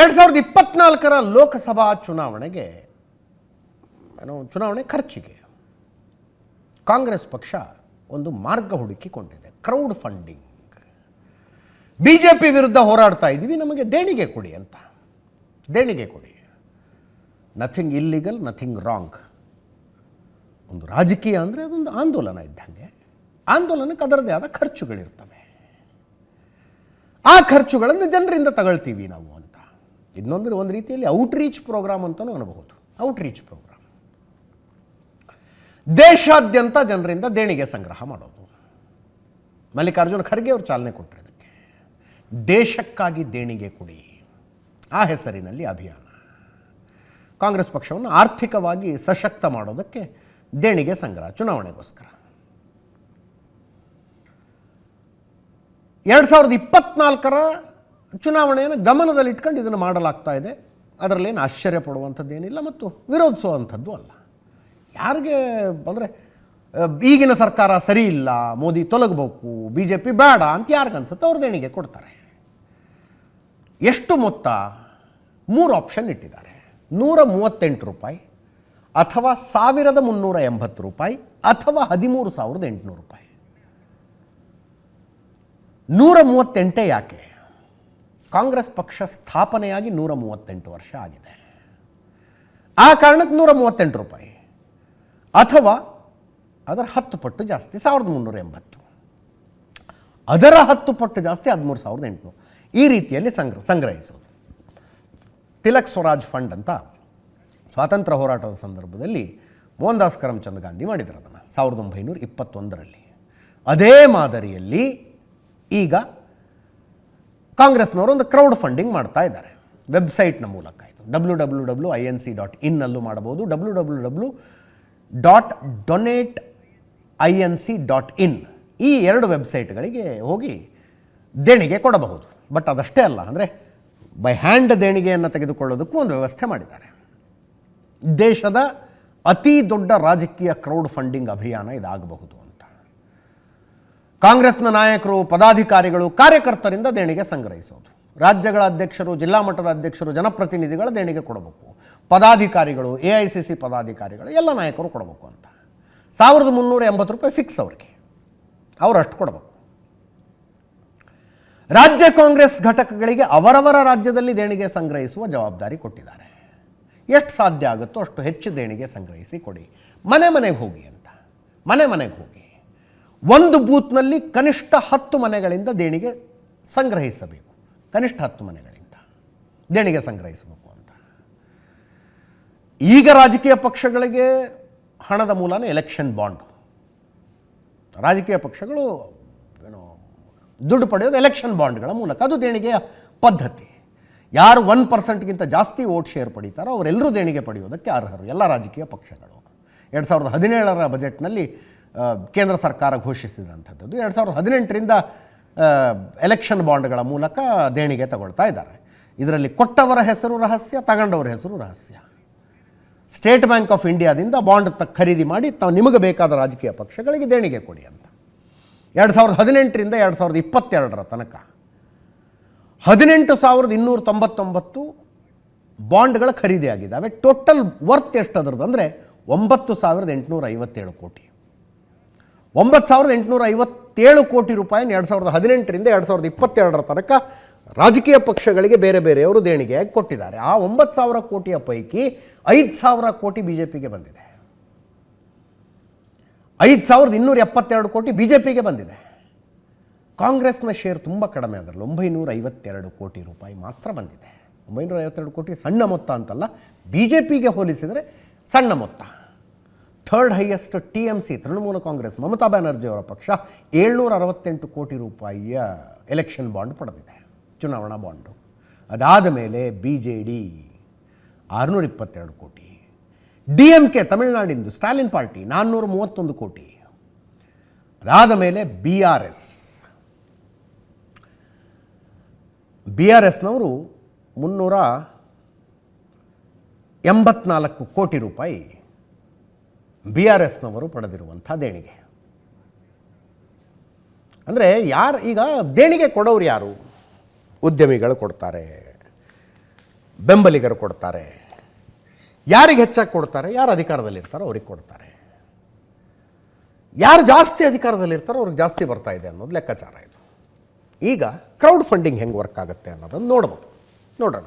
ಎರಡು ಸಾವಿರದ ಇಪ್ಪತ್ನಾಲ್ಕರ ಲೋಕಸಭಾ ಚುನಾವಣೆಗೆ, ಏನು ಚುನಾವಣೆ ಖರ್ಚಿಗೆ, ಕಾಂಗ್ರೆಸ್ ಪಕ್ಷ ಒಂದು ಮಾರ್ಗ ಹುಡುಕಿಕೊಂಡಿದೆ. Crowd funding B J P ವಿರುದ್ಧ ಹೋರಾಡ್ತಾ ಇದ್ದೀವಿ, ನಮಗೆ ದೇಣಿಗೆ ಕೊಡಿ ಅಂತ. ದೇಣಿಗೆ ಕೊಡಿ. ನಥಿಂಗ್ ಇಲ್ಲಿಗಲ್ ನಥಿಂಗ್ ರಾಂಗ್ ಒಂದು ರಾಜಕೀಯ ಅಂದರೆ ಅದೊಂದು ಆಂದೋಲನ ಇದ್ದಂಗೆ. ಆಂದೋಲನಕ್ಕೆ ಅದರದೇ ಆದ ಖರ್ಚುಗಳಿರ್ತವೆ. ಆ ಖರ್ಚುಗಳನ್ನು ಜನರಿಂದ ತಗೊಳ್ತೀವಿ ನಾವು. ಅಂತ ಇನ್ನೊಂದು ಒಂದು ರೀತಿಯಲ್ಲಿ ಔಟ್ರೀಚ್ ಪ್ರೋಗ್ರಾಮ್ ಅಂತಲೂ ಅನ್ನಬಹುದು ಔಟ್ರೀಚ್ ಪ್ರೋಗ್ರಾಮ್ ದೇಶಾದ್ಯಂತ ಜನರಿಂದ ದೇಣಿಗೆ ಸಂಗ್ರಹ ಮಾಡೋದು. ಮಲ್ಲಿಕಾರ್ಜುನ ಖರ್ಗೆ ಅವರು ಚಾಲನೆ ಕೊಟ್ಟರು ಅದಕ್ಕೆ ದೇಶಕ್ಕಾಗಿ ದೇಣಿಗೆ ಕೊಡಿ. ಆ ಹೆಸರಿನಲ್ಲಿ ಅಭಿಯಾನ. ಕಾಂಗ್ರೆಸ್ ಪಕ್ಷವನ್ನು ಆರ್ಥಿಕವಾಗಿ ಸಶಕ್ತ ಮಾಡೋದಕ್ಕೆ ದೇಣಿಗೆ ಸಂಗ್ರಹ, ಚುನಾವಣೆಗೋಸ್ಕರ. ಎರಡು ಸಾವಿರದ ಇಪ್ಪತ್ನಾಲ್ಕರ ಚುನಾವಣೆಯನ್ನು ಗಮನದಲ್ಲಿಟ್ಕೊಂಡು ಇದನ್ನು ಮಾಡಲಾಗ್ತಾ ಇದೆ. ಅದರಲ್ಲೇನು ಆಶ್ಚರ್ಯ ಪಡುವಂಥದ್ದೇನಿಲ್ಲ ಮತ್ತು ವಿರೋಧಿಸುವಂಥದ್ದು ಅಲ್ಲ. ಯಾರಿಗೆ ಅಂದರೆ ಈಗಿನ ಸರ್ಕಾರ ಸರಿ ಇಲ್ಲ, ಮೋದಿ ತೊಲಗಬೇಕು ಬಿ ಜೆ ಪಿ ಬೇಡ ಅಂತ ಯಾರಿಗನ್ಸುತ್ತೆ ಅವ್ರ ದೇಣಿಗೆ ಕೊಡ್ತಾರೆ. ಎಷ್ಟು ಮೊತ್ತ ಮೂರು ಆಪ್ಷನ್ ಇಟ್ಟಿದ್ದಾರೆ. ನೂರ ಮೂವತ್ತೆಂಟು ರೂಪಾಯಿ ಅಥವಾ ಸಾವಿರದ ಮುನ್ನೂರ ಎಂಬತ್ತು ರೂಪಾಯಿ ಅಥವಾ ಹದಿಮೂರು ಸಾವಿರದ ಎಂಟುನೂರು ರೂಪಾಯಿ. ನೂರ ಮೂವತ್ತೆಂಟೇ ಯಾಕೆ? ಕಾಂಗ್ರೆಸ್ ಪಕ್ಷ ಸ್ಥಾಪನೆಯಾಗಿ ನೂರ ಮೂವತ್ತೆಂಟು ವರ್ಷ ಆಗಿದೆ. ಆ ಕಾರಣಕ್ಕೆ ನೂರ ಮೂವತ್ತೆಂಟು ರೂಪಾಯಿ ಅಥವಾ ಅದರ ಹತ್ತು ಪಟ್ಟು ಜಾಸ್ತಿ, ಸಾವಿರದ ಮುನ್ನೂರ ಎಂಬತ್ತು. ಅದರ ಹತ್ತು ಪಟ್ಟು ಜಾಸ್ತಿ, ಹದಿಮೂರು ಸಾವಿರದ ಎಂಟುನೂರು. ಈ ರೀತಿಯಲ್ಲಿ ಸಂಗ್ರಹ ಸಂಗ್ರಹಿಸೋದು. ತಿಲಕ್ ಸ್ವರಾಜ್ ಫಂಡ್ ಅಂತ ಸ್ವಾತಂತ್ರ್ಯ ಹೋರಾಟದ ಸಂದರ್ಭದಲ್ಲಿ ಮೋಹನ್ ದಾಸ್ ಕರಮ್ಚಂದ್ ಗಾಂಧಿ ಮಾಡಿದ್ರು ಅದನ್ನು, ಸಾವಿರದ ಒಂಬೈನೂರ ಇಪ್ಪತ್ತೊಂದರಲ್ಲಿ. ಅದೇ ಮಾದರಿಯಲ್ಲಿ ಈಗ ಕಾಂಗ್ರೆಸ್ನವರು ಒಂದು ಕ್ರೌಡ್ ಫಂಡಿಂಗ್ ಮಾಡ್ತಾ ಇದ್ದಾರೆ. ವೆಬ್ಸೈಟ್ನ ಮೂಲಕ ಆಯಿತು W W W I N C dot ಇನ್ನಲ್ಲೂ ಮಾಡಬಹುದು. W W W dot donate I N C dot in ಈ ಎರಡು ವೆಬ್ಸೈಟ್ಗಳಿಗೆ ಹೋಗಿ ದೇಣಿಗೆ ಕೊಡಬಹುದು. ಬಟ್ ಅದಷ್ಟೇ ಅಲ್ಲ, ಅಂದರೆ ಬೈ ಹ್ಯಾಂಡ್ ದೇಣಿಗೆಯನ್ನು ತೆಗೆದುಕೊಳ್ಳೋದಕ್ಕೂ ಒಂದು ವ್ಯವಸ್ಥೆ ಮಾಡಿದ್ದಾರೆ. ದೇಶದ ಅತೀ ದೊಡ್ಡ ರಾಜಕೀಯ ಕ್ರೌಡ್ ಫಂಡಿಂಗ್ ಅಭಿಯಾನ ಇದಾಗಬಹುದು ಕಾಂಗ್ರೆಸ್ನ ನಾಯಕರು, ಪದಾಧಿಕಾರಿಗಳು, ಕಾರ್ಯಕರ್ತರಿಂದ ದೇಣಿಗೆ ಸಂಗ್ರಹಿಸೋದು. ರಾಜ್ಯಗಳ ಅಧ್ಯಕ್ಷರು, ಜಿಲ್ಲಾ ಮಟ್ಟದ ಅಧ್ಯಕ್ಷರು, ಜನಪ್ರತಿನಿಧಿಗಳ ದೇಣಿಗೆ ಕೊಡಬೇಕು. ಪದಾಧಿಕಾರಿಗಳು, ಎ ಐ ಸಿ ಸಿ ಪದಾಧಿಕಾರಿಗಳು, ಎಲ್ಲ ನಾಯಕರು ಕೊಡಬೇಕು ಅಂತ. ಸಾವಿರದ ಮುನ್ನೂರ ಎಂಬತ್ತು ರೂಪಾಯಿ ಫಿಕ್ಸ್ ಅವ್ರಿಗೆ. ಅವರು ಅಷ್ಟು ಕೊಡಬೇಕು. ರಾಜ್ಯ ಕಾಂಗ್ರೆಸ್ ಘಟಕಗಳಿಗೆ ಅವರವರ ರಾಜ್ಯದಲ್ಲಿ ದೇಣಿಗೆ ಸಂಗ್ರಹಿಸುವ ಜವಾಬ್ದಾರಿ ಕೊಟ್ಟಿದ್ದಾರೆ. ಎಷ್ಟು ಸಾಧ್ಯ ಆಗುತ್ತೋ ಅಷ್ಟು ಹೆಚ್ಚು ದೇಣಿಗೆ ಸಂಗ್ರಹಿಸಿ ಕೊಡಿ. ಮನೆ ಮನೆಗೆ ಹೋಗಿ ಅಂತ. ಮನೆ ಮನೆಗೆ ಹೋಗಿ. ಒಂದು ಬೂತ್ನಲ್ಲಿ ಕನಿಷ್ಠ ಹತ್ತು ಮನೆಗಳಿಂದ ದೇಣಿಗೆ ಸಂಗ್ರಹಿಸಬೇಕು. ಕನಿಷ್ಠ ಹತ್ತು ಮನೆಗಳಿಂದ ದೇಣಿಗೆ ಸಂಗ್ರಹಿಸಬೇಕು ಅಂತ. ಈಗ ರಾಜಕೀಯ ಪಕ್ಷಗಳಿಗೆ ಹಣದ ಮೂಲನೇ ಎಲೆಕ್ಷನ್ ಬಾಂಡ್. ರಾಜಕೀಯ ಪಕ್ಷಗಳು ಏನು ದುಡ್ಡು ಪಡೆಯೋದು ಎಲೆಕ್ಷನ್ ಬಾಂಡ್ಗಳ ಮೂಲಕ. ಅದು ದೇಣಿಗೆಯ ಪದ್ಧತಿ. ಯಾರು ಒನ್ ಪರ್ಸೆಂಟ್ಗಿಂತ ಜಾಸ್ತಿ ವೋಟ್ ಶೇರ್ ಪಡೀತಾರೋ ಅವರೆಲ್ಲರೂ ದೇಣಿಗೆ ಪಡೆಯೋದಕ್ಕೆ ಅರ್ಹರು ಎಲ್ಲ ರಾಜಕೀಯ ಪಕ್ಷಗಳು. ಎರಡು ಸಾವಿರದ ಹದಿನೇಳರ ಬಜೆಟ್ನಲ್ಲಿ ಕೇಂದ್ರ ಸರ್ಕಾರ ಘೋಷಿಸಿದಂಥದ್ದು. ಎರಡು ಸಾವಿರದ ಹದಿನೆಂಟರಿಂದ ಎಲೆಕ್ಷನ್ ಬಾಂಡ್ಗಳ ಮೂಲಕ ದೇಣಿಗೆ ತಗೊಳ್ತಾ ಇದ್ದಾರೆ. ಇದರಲ್ಲಿ ಕೊಟ್ಟವರ ಹೆಸರು ರಹಸ್ಯ, ತಗೊಂಡವರ ಹೆಸರು ರಹಸ್ಯ. ಸ್ಟೇಟ್ ಬ್ಯಾಂಕ್ ಆಫ್ ಇಂಡಿಯಾದಿಂದ ಬಾಂಡ್ ತ ಖರೀದಿ ಮಾಡಿ ತಾವು ನಿಮಗೆ ಬೇಕಾದ ರಾಜಕೀಯ ಪಕ್ಷಗಳಿಗೆ ದೇಣಿಗೆ ಕೊಡಿ ಅಂತ. ಎರಡು ಸಾವಿರದ ಹದಿನೆಂಟರಿಂದ ಎರಡು ಸಾವಿರದ ಇಪ್ಪತ್ತೆರಡರ ತನಕ. ಹದಿನೆಂಟು ಸಾವಿರದ ಇನ್ನೂರ ತೊಂಬತ್ತೊಂಬತ್ತು ಬಾಂಡ್ಗಳ ಖರೀದಿಯಾಗಿದ್ದಾವೆ. ಟೋಟಲ್ ವರ್ತ್ ಎಷ್ಟು ಅದರದ್ದು ಅಂದರೆ ಒಂಬತ್ತು ಸಾವಿರದ ಎಂಟುನೂರ ಐವತ್ತೇಳು ಕೋಟಿ. ಒಂಬತ್ತು ಸಾವಿರದ ಎಂಟುನೂರ ಐವತ್ತೇಳು ಕೋಟಿ ರೂಪಾಯಿನ ಎರಡು ಸಾವಿರದ ಹದಿನೆಂಟರಿಂದ ಎರಡು ಸಾವಿರದ ಇಪ್ಪತ್ತೆರಡರ ತನಕ ರಾಜಕೀಯ ಪಕ್ಷಗಳಿಗೆ ಬೇರೆ ಬೇರೆಯವರು ದೇಣಿಗೆಯಾಗಿ ಕೊಟ್ಟಿದ್ದಾರೆ. ಆ ಒಂಬತ್ತು ಸಾವಿರ ಕೋಟಿಯ ಪೈಕಿ ಐದು ಸಾವಿರ ಕೋಟಿ ಬಿ ಜೆ ಪಿಗೆ ಬಂದಿದೆ. ಐದು ಸಾವಿರದ ಇನ್ನೂರ ಎಪ್ಪತ್ತೆರಡು ಕೋಟಿ ಬಿ ಜೆ ಪಿಗೆ ಬಂದಿದೆ. ಕಾಂಗ್ರೆಸ್ನ ಶೇರ್ ತುಂಬ ಕಡಿಮೆ ಅದರಲ್ಲಿ ಒಂಬೈನೂರ ಐವತ್ತೆರಡು ಕೋಟಿ ರೂಪಾಯಿ ಮಾತ್ರ ಬಂದಿದೆ. ಒಂಬೈನೂರ ಐವತ್ತೆರಡು ಕೋಟಿ ಸಣ್ಣ ಮೊತ್ತ ಅಂತಲ್ಲ ಬಿ ಜೆ ಪಿಗೆ ಹೋಲಿಸಿದರೆ ಸಣ್ಣ ಮೊತ್ತ. Third highest T M C, Trinamool Congress, Mamata Banerjee ಅವರ ಪಕ್ಷ ಏಳ್ನೂರ ಅರವತ್ತೆಂಟು ಕೋಟಿ ರೂಪಾಯಿಯ ಎಲೆಕ್ಷನ್ ಬಾಂಡ್ ಪಡೆದಿದೆ, ಚುನಾವಣಾ ಬಾಂಡು. ಅದಾದ ಮೇಲೆ ಬಿ ಜೆ ಡಿ ಆರುನೂರ ಇಪ್ಪತ್ತೆರಡು ಕೋಟಿ, ಡಿ ಎಂ ಕೆ, ತಮಿಳುನಾಡಿಂದು ಸ್ಟಾಲಿನ್ ಪಾರ್ಟಿ ನಾನ್ನೂರ ಮೂವತ್ತೊಂದು ಕೋಟಿ. ಅದಾದ ಮೇಲೆ B R S. B R ಎಸ್ನವರು ಮುನ್ನೂರ ಎಂಬತ್ನಾಲ್ಕು ಕೋಟಿ ರೂಪಾಯಿ ಬಿ ಆರ್ ಎಸ್ನವರು ಪಡೆದಿರುವಂಥ ದೇಣಿಗೆ. ಅಂದರೆ ಯಾರು ಈಗ ದೇಣಿಗೆ ಕೊಡೋರು ಯಾರು? ಉದ್ಯಮಿಗಳು ಕೊಡ್ತಾರೆ, ಬೆಂಬಲಿಗರು ಕೊಡ್ತಾರೆ. ಯಾರಿಗೆ ಹೆಚ್ಚಾಗಿ ಕೊಡ್ತಾರೆ? ಯಾರು ಅಧಿಕಾರದಲ್ಲಿರ್ತಾರೋ ಅವ್ರಿಗೆ ಕೊಡ್ತಾರೆ. ಯಾರು ಜಾಸ್ತಿ ಅಧಿಕಾರದಲ್ಲಿರ್ತಾರೋ ಅವ್ರಿಗೆ ಜಾಸ್ತಿ ಬರ್ತಾ ಇದೆ ಅನ್ನೋದು ಲೆಕ್ಕಾಚಾರ ಇದು. ಈಗ ಕ್ರೌಡ್ ಫಂಡಿಂಗ್ ಹೆಂಗೆ ವರ್ಕ್ ಆಗುತ್ತೆ ಅನ್ನೋದನ್ನು ನೋಡ್ಬೋದು. ನೋಡೋಣ